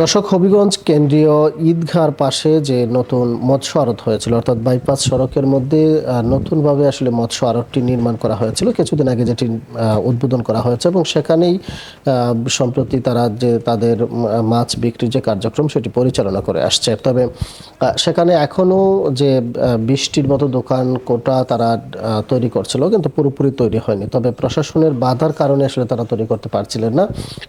দর্শক, হবিগঞ্জ কেন্দ্রীয় ঈদগাহর পাশে যে নতুন মৎস্য আড়ত হয়েছিল, অর্থাৎ বাইপাস সড়কের মধ্যে নতুনভাবে আসলে মৎস্য আড়তটি নির্মাণ করা হয়েছিল। কিছুদিন আগে যেটি উদ্বোধন করা হয়েছে এবং সেখানেই সম্প্রতি তারা যে তাদের মাছ বিক্রির যে কার্যক্রম, সেটি পরিচালনা করে আসছে। তবে সেখানে এখনও যে বৃষ্টির মতো দোকান, কোটা তারা তৈরি করছিল, কিন্তু পুরোপুরি তৈরি হয়নি। তবে প্রশাসনের বাধার কারণে আসলে তারা তৈরি করতে পারছিলেন না।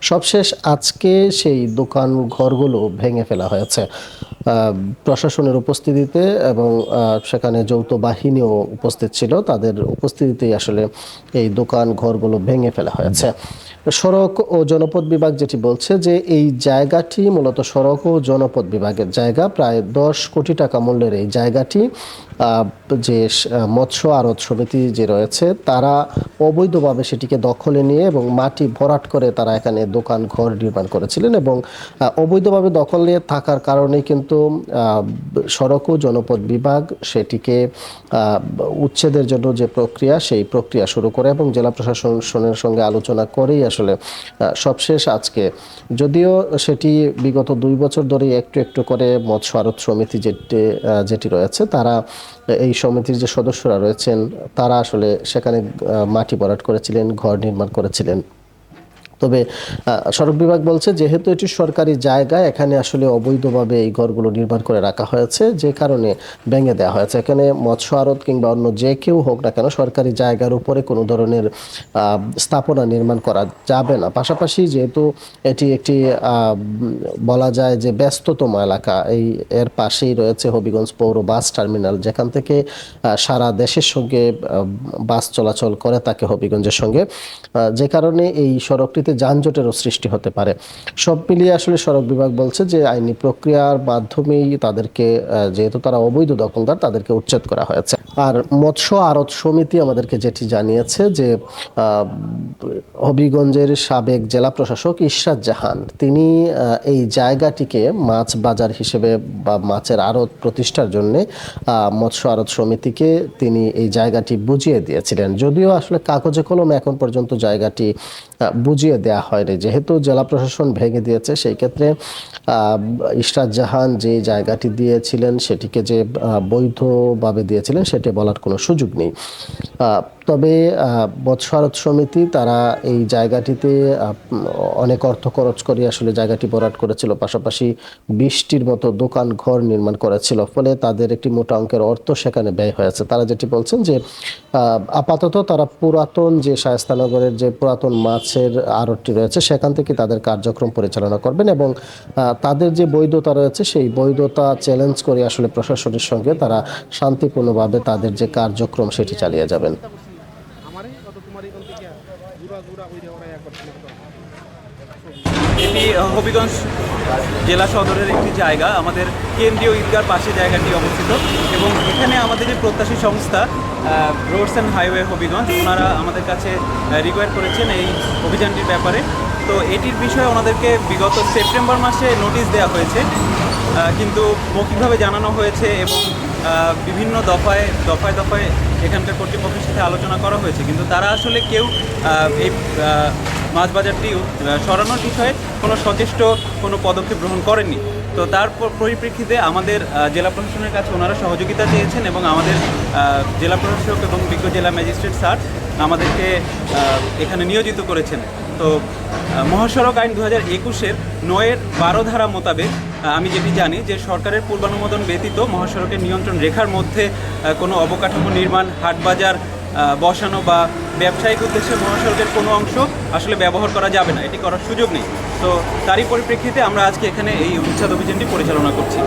সবশেষ আজকে সেই দোকান ঘরগুলো ভেঙে ফেলা হয়েছে। প্রশাসনের উপস্থিতিতে এবং সেখানে যৌথ বাহিনীও উপস্থিত ছিল। তাদের উপস্থিতিতেই আসলে এই দোকান ঘরগুলো ভেঙে ফেলা হয়েছে। সড়ক ও জনপদ বিভাগ যেটি বলছে যে এই জায়গাটি মূলত সড়ক ও জনপদ বিভাগের জায়গা। প্রায় দশ কোটি টাকা মূল্যের এই জায়গাটি যে মৎস্য আড়ত সমিতি যে রয়েছে, তারা অবৈধভাবে সেটিকে দখলে নিয়ে এবং মাটি ভরাট করে তারা এখানে দোকান ঘর নির্মাণ করেছিলেন এবং অবৈধভাবে দখলে থাকার কারণে কিন্তু সড়ক ও জনপদ বিভাগ সেটিকে উচ্ছেদের জন্য যে প্রক্রিয়া, সেই প্রক্রিয়া শুরু করে এবং জেলা প্রশাসনের সঙ্গে আলোচনা করেই আসলে সবশেষ আজকে। যদিও সেটি বিগত দুই বছর ধরে একটু একটু করে মৎস্য আড়ত সমিতি যেটি যেটি রয়েছে, তারা এই সমিতির যে সদস্যরা রয়েছেন, তারা আসলে সেখানে মাটি বরাট করেছিলেন, ঘর নির্মাণ করেছিলেন। তবে সড়ক বিভাগ বলছে যেহেতু এটি সরকারি জায়গা, এখানে আসলে অবৈধভাবে এই ঘরগুলো নির্মাণ করে রাখা হয়েছে, যে কারণে ভেঙে দেওয়া হয়েছে। এখানে মৎস্য আড়ত কিংবা অন্য যে কেউ হোক না কেন সরকারি জায়গার উপরে কোনো ধরনের স্থাপনা নির্মাণ করা যাবে না। পাশাপাশি যেহেতু এটি একটি বলা যায় যে ব্যস্ততম এলাকা, এই, এর পাশেই রয়েছে হবিগঞ্জ পৌর বাস টার্মিনাল, যেখান থেকে সারা দেশের সঙ্গে বাস চলাচল করে তাকে হবিগঞ্জের সঙ্গে। যে কারণে এই সড়কটিতে যানজটেরও সৃষ্টি হতে পারে। সব মিলিয়ে আসলে সড়ক বিভাগ বলছে যে আইনি প্রক্রিয়ার মাধ্যমেই তাদেরকে যেহেতু তারা অবৈধ দখলদার, তাদেরকে উচ্ছেদ করা হয়েছে। আর মৎস্য আড়ত সমিতি আমাদেরকে যেটি জানিয়েছে যে হবিগঞ্জের সাবেক জেলা প্রশাসক ইশরাত জাহান, তিনি এই জায়গাটিকে মাছ বাজার হিসেবে বা মাছের আড়ত প্রতিষ্ঠার জন্য মৎস্য আড়ত সমিতিকে তিনি এই জায়গাটি বুঝিয়ে দিয়েছিলেন। যদিও আসলে কাগজে কলমে এখন পর্যন্ত জায়গাটি বুঝিয়ে দেওয়া হয়নি। যেহেতু জেলা প্রশাসন ভেঙে দিয়েছে, সেই ক্ষেত্রে ইশরাত জাহান যে জায়গাটি দিয়েছিলেন, সেটিকে যে বৈধভাবে দিয়েছিলেন, সেটি বলার কোনো সুযোগ নেই। তবে আড়ত সমিতি তারা এই জায়গাটিতে অনেক অর্থ খরচ করে আসলে জায়গাটি ভরাট করেছিল। পাশাপাশি বৃষ্টির মতো দোকান ঘর নির্মাণ করেছিল। ফলে তাদের একটি মোটা অঙ্কের অর্থ সেখানে ব্যয় হয়েছে তারা যেটি বলছেন যে আপাতত তারা পুরাতন যে শায়স্তানগরের যে পুরাতন মাছের আড়তটি রয়েছে, সেখান থেকে তাদের কার্যক্রম পরিচালনা করবেন এবং তাদের যে বৈধতা রয়েছে, সেই বৈধতা চ্যালেঞ্জ করে আসলে প্রশাসনের সঙ্গে তারা শান্তিপূর্ণভাবে তাদের যে কার্যক্রম, সেটি চালিয়ে যাবেন আমারে কত তোমার এখান থেকে ঘুরা ঘুরা হইরে ওরা একবার ছিল তো। এটি হবিগঞ্জ জেলা সদরের একটি জায়গা। আমাদের কেন্দ্রীয় ঈদগার পাশে জায়গাটি অবস্থিত এবং এখানে আমাদের যে প্রত্যাশী সংস্থা রোডস অ্যান্ড হাইওয়ে হবিগঞ্জ, ওনারা আমাদের কাছে রিকোয়ার করেছেন এই অভিযানটির ব্যাপারে। তো এটির বিষয়ে ওনাদেরকে বিগত সেপ্টেম্বর মাসে নোটিশ দেওয়া হয়েছে। কিন্তু মৌখিকভাবে জানানো হয়েছে এবং বিভিন্ন দফায় দফায় দফায় এখানকার কর্তৃপক্ষের সাথে আলোচনা করা হয়েছে। কিন্তু তারা আসলে কেউ এই মাছ বাজারটি সরানোর বিষয়ে কোনো সচেষ্ট কোনো পদক্ষেপ গ্রহণ করেননি। তো তার পরিপ্রেক্ষিতে আমাদের জেলা প্রশাসনের কাছে ওনারা সহযোগিতা চেয়েছেন এবং আমাদের জেলা প্রশাসক এবং বিজ্ঞ জেলা ম্যাজিস্ট্রেট স্যার আমাদেরকে এখানে নিয়োজিত করেছেন। তো মহাসড়ক আইন দু হাজার একুশের নয়ের বারো ধারা মোতাবেক আমি যেটি জানি যে সরকারের পূর্বানুমোদন ব্যতীত মহাসড়কের নিয়ন্ত্রণ রেখার মধ্যে কোনো অবকাঠামো নির্মাণ, হাটবাজার বসানো বা ব্যবসায়িক উদ্দেশ্যে মহাসড়কের কোনো অংশ আসলে ব্যবহার করা যাবে না। এটি করার সুযোগ নেই। তো তারই পরিপ্রেক্ষিতে আমরা আজকে এখানে এই উচ্ছেদ অভিযানটি পরিচালনা করছি।